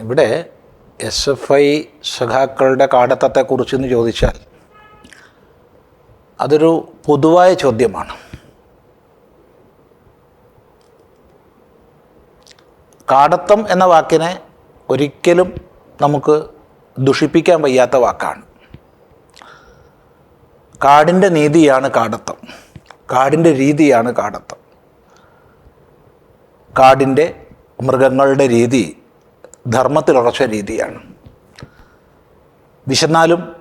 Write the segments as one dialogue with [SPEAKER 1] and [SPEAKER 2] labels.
[SPEAKER 1] ഇവിടെ S F I സഖാക്കളുടെ കാടത്തത്തെക്കുറിച്ചെന്ന് ചോദിച്ചാൽ അതൊരു പൊതുവായ ചോദ്യമാണ്. കാടത്തം എന്ന വാക്കിനെ ഒരിക്കലും നമുക്ക് ദുഷിപ്പിക്കാൻ വയ്യാത്ത വാക്കാണ്. കാടിന്റെ നീതിയാണ് കാടത്തം. കാടിന്റെ രീതിയാണ് കാടത്തം. കാടിന്റെ മൃഗങ്ങളുടെ രീതി ധർമ്മത്തിലുറച്ച രീതിയാണ്. വിശന്നാലും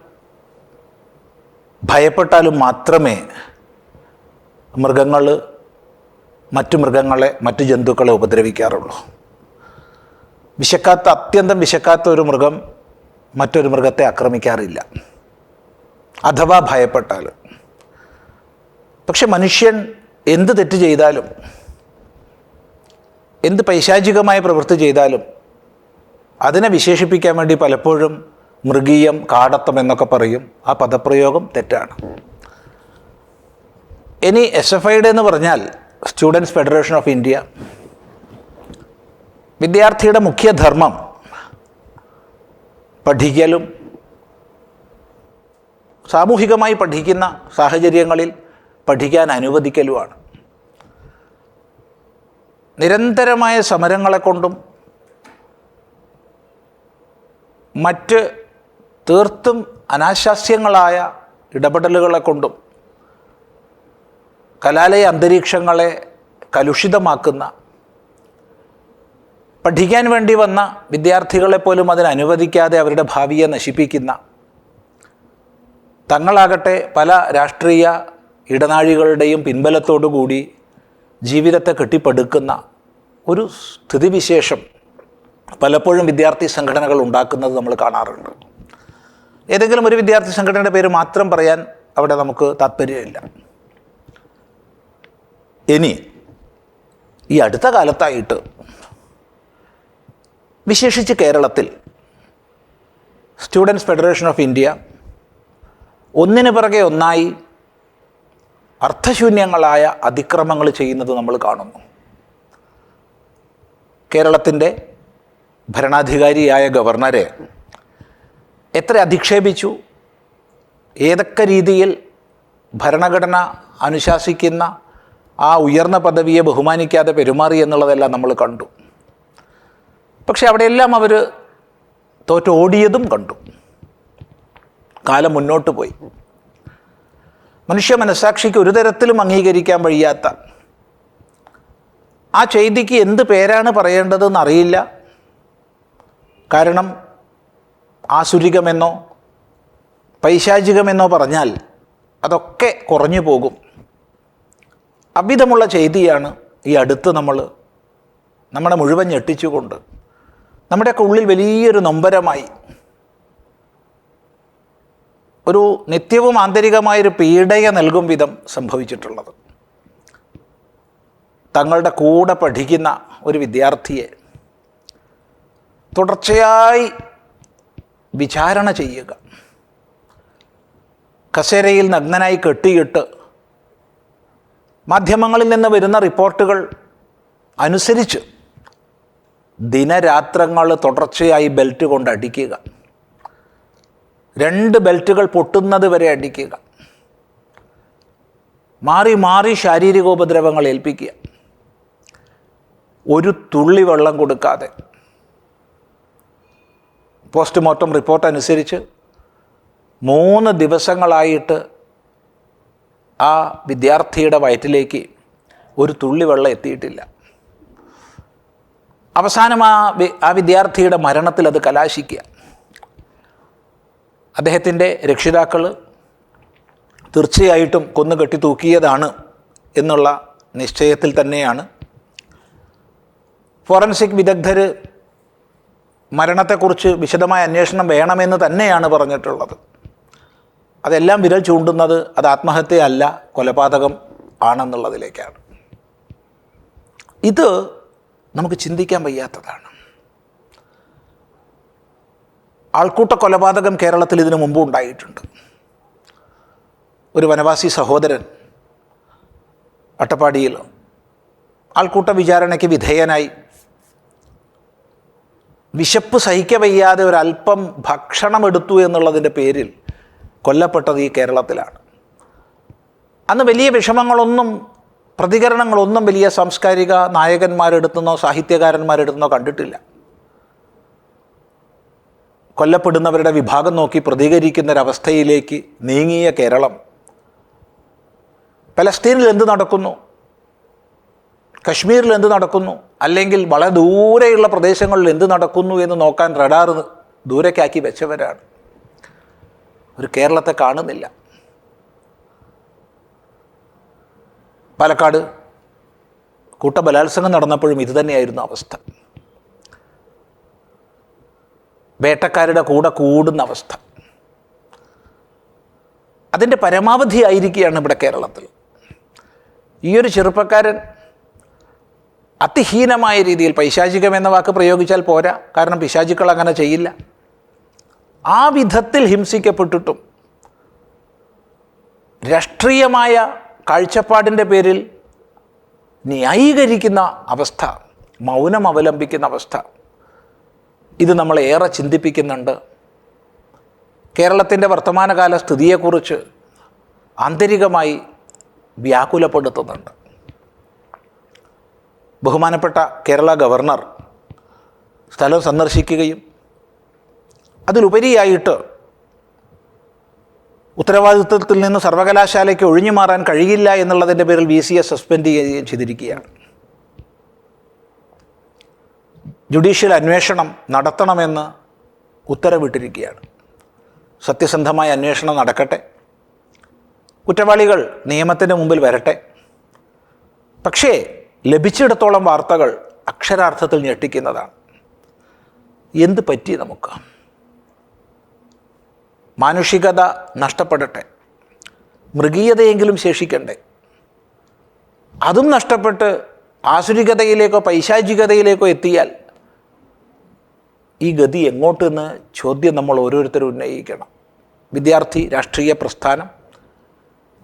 [SPEAKER 1] ഭയപ്പെട്ടാലും മാത്രമേ മൃഗങ്ങൾ മറ്റു മൃഗങ്ങളെ മറ്റു ജന്തുക്കളെ ഉപദ്രവിക്കാറുള്ളൂ. വിശക്കാത്ത അത്യന്തം വിശക്കാത്ത ഒരു മൃഗം മറ്റൊരു മൃഗത്തെ ആക്രമിക്കാറില്ല. അഥവാ ഭയപ്പെട്ടാൽ പക്ഷെ മനുഷ്യൻ എന്ത് തെറ്റ് ചെയ്താലും എന്ത് പൈശാചികമായ പ്രവൃത്തി ചെയ്താലും അതിനെ വിശേഷിപ്പിക്കാൻ വേണ്ടി പലപ്പോഴും മൃഗീയം കാടത്തം എന്നൊക്കെ പറയും. ആ പദപ്രയോഗം തെറ്റാണ്. ഇനി എസ് എഫ് ഐയുടെ എന്ന് പറഞ്ഞാൽ സ്റ്റുഡൻസ് ഫെഡറേഷൻ ഓഫ് ഇന്ത്യ. വിദ്യാർത്ഥിയുടെ മുഖ്യധർമ്മം പഠിക്കലും സാമൂഹികമായി പഠിക്കുന്ന സാഹചര്യങ്ങളിൽ പഠിക്കാൻ അനുവദിക്കലുമാണ്. നിരന്തരമായ സമരങ്ങളെ കൊണ്ടും മറ്റ് തീർത്തും അനാശാസ്യങ്ങളായ ഇടപെടലുകളെ കൊണ്ടും കലാലയ അന്തരീക്ഷങ്ങളെ കലുഷിതമാക്കുന്ന പഠിക്കാൻ വേണ്ടി വന്ന വിദ്യാർത്ഥികളെ പോലും അതിന് അനുവദിക്കാതെ അവരുടെ ഭാവിയെ നശിപ്പിക്കുന്ന തങ്ങളാകട്ടെ പല രാഷ്ട്രീയ ഇടനാഴികളുടെയും പിൻബലത്തോടുകൂടി ജീവിതത്തെ കെട്ടിപ്പടുക്കുന്ന ഒരു സ്ഥിതിവിശേഷം പലപ്പോഴും വിദ്യാർത്ഥി സംഘടനകൾ ഉണ്ടാക്കുന്നത് നമ്മൾ കാണാറുണ്ട്. ഏതെങ്കിലും ഒരു വിദ്യാർത്ഥി സംഘടനയുടെ പേര് മാത്രം പറയാൻ അവിടെ നമുക്ക് താല്പര്യമില്ല ഇനി ഈ അടുത്ത കാലത്തായിട്ട് വിശേഷിച്ച് കേരളത്തിൽ സ്റ്റുഡൻസ് ഫെഡറേഷൻ ഓഫ് ഇന്ത്യ ഒന്നിനു പിറകെ ഒന്നായി അർത്ഥശൂന്യങ്ങളായ അതിക്രമങ്ങൾ ചെയ്യുന്നത് നമ്മൾ കാണുന്നു. കേരളത്തിന്റെ ഭരണാധികാരിയായ ഗവർണറെ എത്ര അധിക്ഷേപിച്ചു? ഏതൊക്കെ രീതിയിൽ ഭരണഘടന അനുശാസിക്കുന്ന ആ ഉയർന്ന പദവിയെ ബഹുമാനിക്കാതെ പെരുമാറി എന്നുള്ളതെല്ലാം നമ്മൾ കണ്ടു. പക്ഷെ അവിടെയെല്ലാം അവർ തോറ്റോടിയതും കണ്ടു. കാലം മുന്നോട്ട് പോയി. മനുഷ്യ മനസാക്ഷിക്ക് ഒരു തരത്തിലും അംഗീകരിക്കാൻ വയ്യാത്ത ആ ചെയ്തിക്ക് എന്ത് പേരാണ് പറയേണ്ടതെന്ന് അറിയില്ല. കാരണം ആസുരികമെന്നോ പൈശാചികമെന്നോ പറഞ്ഞാൽ അതൊക്കെ കുറഞ്ഞു പോകും. അവിധമുള്ള ചെയ്തിയാണ് ഈ അടുത്ത് നമ്മൾ നമ്മുടെ മുഴുവൻ ഞെട്ടിച്ചുകൊണ്ട് നമ്മുടെയൊക്കെ ഉള്ളിൽ വലിയൊരു നൊമ്പരമായി ഒരു നിത്യവും ആന്തരികമായൊരു പീഡയെ നൽകും വിധം സംഭവിച്ചിട്ടുള്ളത്. തങ്ങളുടെ കൂടെ പഠിക്കുന്ന ഒരു വിദ്യാർത്ഥിയെ തുടർച്ചയായി വിചാരണ ചെയ്യുക. കസേരയിൽ നഗ്നനായി കെട്ടിയിട്ട് മാധ്യമങ്ങളിൽ നിന്ന് വരുന്ന റിപ്പോർട്ടുകൾ അനുസരിച്ച് ദിനരാത്രങ്ങൾ തുടർച്ചയായി ബെൽറ്റ് കൊണ്ട് അടിക്കുക. രണ്ട് ബെൽറ്റുകൾ പൊട്ടുന്നത് വരെ അടിക്കുക. മാറി മാറി ശാരീരികോപദ്രവങ്ങൾ ഏൽപ്പിക്കുക. ഒരു തുള്ളി വെള്ളം കൊടുക്കാതെ. പോസ്റ്റ്മോർട്ടം റിപ്പോർട്ട് അനുസരിച്ച് മൂന്ന് ദിവസങ്ങളായിട്ട് ആ വിദ്യാർത്ഥിയുടെ വയറ്റിലേക്ക് ഒരു തുള്ളി വെള്ളം എത്തിയിട്ടില്ല. അവസാനം ആ ആ വിദ്യാർത്ഥിയുടെ മരണത്തിൽ അത് കലാശിക്കുക. അദ്ദേഹത്തിന്റെ രക്ഷിതാക്കൾ തീർച്ചയായിട്ടും കൊന്നു കെട്ടി തൂക്കിയതാണ് എന്നുള്ള നിശ്ചയത്തിൽ തന്നെയാണ്. ഫോറൻസിക് വിദഗ്ധർ മരണത്തെക്കുറിച്ച് വിശദമായ അന്വേഷണം വേണമെന്ന് തന്നെയാണ് പറഞ്ഞിട്ടുള്ളത്. അതെല്ലാം വിരൽ ചൂണ്ടുന്നത് അത് ആത്മഹത്യയല്ല കൊലപാതകം ആണെന്നുള്ളതിലേക്കാണ്. ഇത് നമുക്ക് ചിന്തിക്കാൻ വയ്യാത്തതാണ്. ആൾക്കൂട്ട കൊലപാതകം കേരളത്തിൽ ഇതിനു മുമ്പ് ഉണ്ടായിട്ടുണ്ട്. ഒരു വനവാസി സഹോദരൻ അട്ടപ്പാടിയിൽ ആൾക്കൂട്ട വിചാരണയ്ക്ക് വിധേയനായി വിശപ്പ് സഹിക്കവയ്യാതെ ഒരല്പം ഭക്ഷണം എടുത്തു എന്നുള്ളതിന്റെ പേരിൽ കൊല്ലപ്പെട്ടത് ഈ കേരളത്തിലാണ്. അന്ന് വലിയ വിഷമങ്ങളൊന്നും പ്രതികരണങ്ങളൊന്നും വലിയ സാംസ്കാരിക നായകന്മാരെടുത്തുന്നോ സാഹിത്യകാരന്മാരെടുത്തുന്നോ കണ്ടിട്ടില്ല. കൊല്ലപ്പെടുന്നവരുടെ വിഭാഗം നോക്കി പ്രതികരിക്കുന്നൊരവസ്ഥയിലേക്ക് നീങ്ങിയ കേരളം. പലസ്തീനിൽ എന്ത് നടക്കുന്നു? കശ്മീരിൽ എന്ത് നടക്കുന്നു? അല്ലെങ്കിൽ വളരെ ദൂരെയുള്ള പ്രദേശങ്ങളിൽ എന്ത് നടക്കുന്നു എന്ന് നോക്കാൻ റഡാർ ദൂരക്കാക്കി വെച്ചവരാണ്. ഒരു കേരളത്തെ കാണുന്നില്ല. പാലക്കാട് കൂട്ടബലാത്സംഗം നടന്നപ്പോഴും ഇതുതന്നെയായിരുന്നു അവസ്ഥ. വേട്ടക്കാരുടെ കൂടെ കൂടുന്ന അവസ്ഥ. അതിന്റെ പരമാവധി ആയിരിക്കുകയാണ് ഇവിടെ കേരളത്തിൽ. ഈ ഒരു ചെറുപ്പക്കാരൻ അതിഹീനമായ രീതിയിൽ പൈശാചികം എന്ന വാക്ക് പ്രയോഗിച്ചാൽ പോരാ. കാരണം പിശാചിക്കൾ അങ്ങനെ ചെയ്യില്ല. ആ വിധത്തിൽ ഹിംസിക്കപ്പെട്ടിട്ടും രാഷ്ട്രീയമായ കാഴ്ചപ്പാടിന്റെ പേരിൽ ന്യായീകരിക്കുന്ന അവസ്ഥ മൗനം അവലംബിക്കുന്ന അവസ്ഥ ഇത് നമ്മളേറെ ചിന്തിപ്പിക്കുന്നുണ്ട്. കേരളത്തിന്റെ വർത്തമാനകാല സ്ഥിതിയെക്കുറിച്ച് ആന്തരികമായി വ്യാകുലപ്പെടുത്തുന്നുണ്ട്. ബഹുമാനപ്പെട്ട കേരള ഗവർണർ സ്ഥലം സന്ദർശിക്കുകയും അതിലുപരിയായിട്ട് ഉത്തരവാദിത്വത്തിൽ നിന്ന് സർവകലാശാലയ്ക്ക് ഒഴിഞ്ഞു മാറാൻ കഴിയില്ല എന്നുള്ളതിന്റെ പേരിൽ വി സിയെ സസ്പെൻഡ് ചെയ്യുകയും ചെയ്തിരിക്കുകയാണ്. ജുഡീഷ്യൽ അന്വേഷണം നടത്തണമെന്ന് ഉത്തരവിട്ടിരിക്കുകയാണ്. സത്യസന്ധമായ അന്വേഷണം നടക്കട്ടെ. കുറ്റവാളികൾ നിയമത്തിന്റെ മുമ്പിൽ വരട്ടെ. പക്ഷേ ലഭിച്ചിടത്തോളം വാർത്തകൾ അക്ഷരാർത്ഥത്തിൽ ഞെട്ടിക്കുന്നതാണ്. എന്ത് പറ്റി നമുക്ക്? മാനുഷികത നഷ്ടപ്പെടട്ടെ. മൃഗീയതയെങ്കിലും ശേഷിക്കണ്ടേ? അതും നഷ്ടപ്പെട്ട് ആസുരികതയിലേക്കോ പൈശാചികതയിലേക്കോ എത്തിയാൽ ഈ ഗതി എങ്ങോട്ടെന്ന് ചോദ്യം നമ്മൾ ഓരോരുത്തരും ഉന്നയിക്കണം. വിദ്യാർത്ഥി രാഷ്ട്രീയ പ്രസ്ഥാനം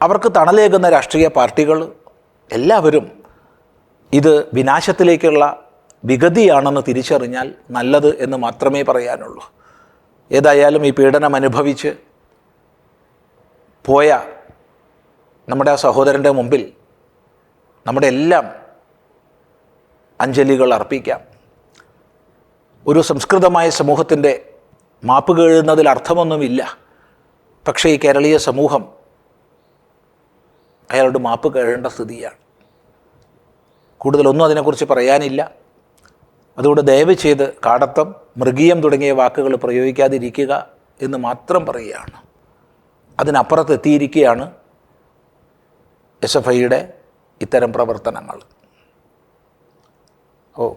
[SPEAKER 1] അവർക്ക് തണലേകുന്ന രാഷ്ട്രീയ പാർട്ടികൾ എല്ലാവരും ഇത് വിനാശത്തിലേക്കുള്ള വിഗതിയാണെന്ന് തിരിച്ചറിഞ്ഞാൽ നല്ലത് എന്ന് മാത്രമേ പറയാനുള്ളൂ. ഏതായാലും ഈ പീഡനം അനുഭവിച്ച് പോയ നമ്മുടെ ആ സഹോദരന്റെ മുമ്പിൽ നമ്മുടെ എല്ലാം അഞ്ജലികൾ അർപ്പിക്കാം. ഒരു സംസ്കൃതമായ സമൂഹത്തിന്റെ മാപ്പ് കേഴുന്നതിൽ അർത്ഥമൊന്നുമില്ല. പക്ഷേ ഈ കേരളീയ സമൂഹം അയാളോട് മാപ്പ് കേഴേണ്ട സ്ഥിതിയാണ്. കൂടുതലൊന്നും അതിനെക്കുറിച്ച് പറയാനില്ല. അതുകൊണ്ട് ദയവ് ചെയ്ത് കാടത്തം മൃഗീയം തുടങ്ങിയ വാക്കുകൾ പ്രയോഗിക്കാതിരിക്കുക എന്ന് മാത്രം പറയുകയാണ്. അതിനപ്പുറത്ത് എത്തിയിരിക്കുകയാണ് എസ് എഫ് ഐയുടെ ഇത്തരം പ്രവർത്തനങ്ങൾ. ഓ.